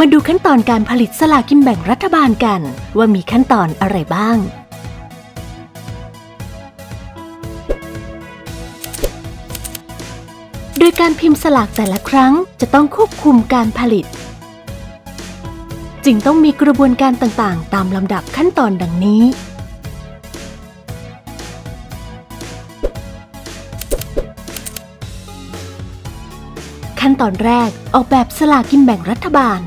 มาดูขั้นตอนการผลิตสลากกินแบ่งรัฐบาลกัน ว่ามีขั้นตอนอะไรบ้าง โดยการพิมพ์สลากแต่ละครั้งจะต้องควบคุมการผลิต จึงต้องมีกระบวนการต่างๆ ตามลำดับขั้นตอนดังนี้ ขั้นตอนแรกออกแบบสลากกินแบ่งรัฐบาล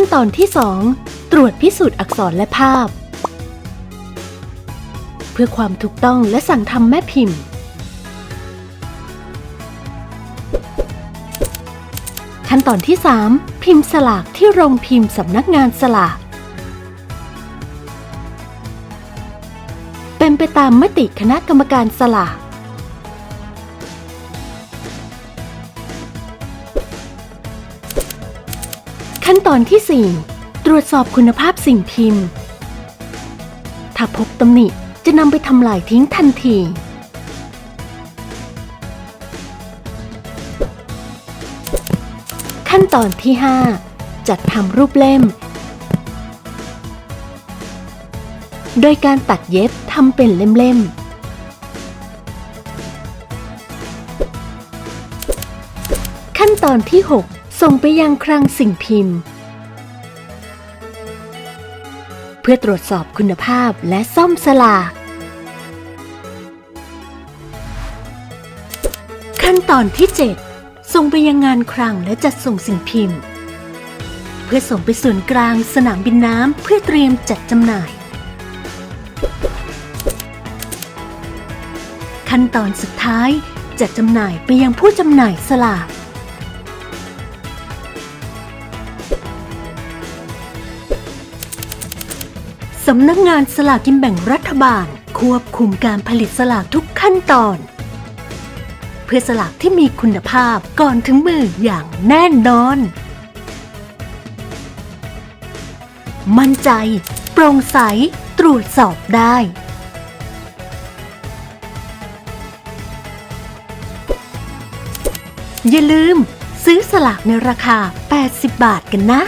ขั้นตอนที่ 2 ตรวจพิสูจน์อักษรและภาพ เพื่อความถูกต้องและสั่งทำแม่พิมพ์ ขั้นตอนที่ 3 พิมพ์สลากที่โรงพิมพ์สำนักงานสลากเป็นไปตามมติคณะกรรมการสลาก ขั้นตอนที่ 4 ตรวจสอบคุณภาพสิ่งพิมพ์ ถ้าพบตำหนิจะนำไปทำลายทิ้งทันที ขั้นตอนที่ 5 จัดทำรูปเล่ม โดยการตัดเย็บทำเป็นเล่มๆขั้นตอนที่6 ส่งไปยังคลังสิ่งพิมพ์ เพื่อตรวจสอบคุณภาพและซ่อมสลาก ขั้นตอนที่ 7 ส่งไปยังงานคลังและจัดส่งสิ่งพิมพ์ เพื่อส่งไปส่วนกลางสนามบินน้ำเพื่อเตรียมจัดจำหน่าย ขั้นตอนสุดท้ายจัดจำหน่ายไปยังผู้จำหน่ายสลาก สำนักงานสลากกินแบ่งรัฐบาล ควบคุมการผลิตสลากทุกขั้นตอน เพื่อสลากที่มีคุณภาพก่อนถึงมืออย่างแน่นอน มั่นใจ โปร่งใส ตรวจสอบได้ อย่าลืม ซื้อสลากในราคา 80 บาทกันนะ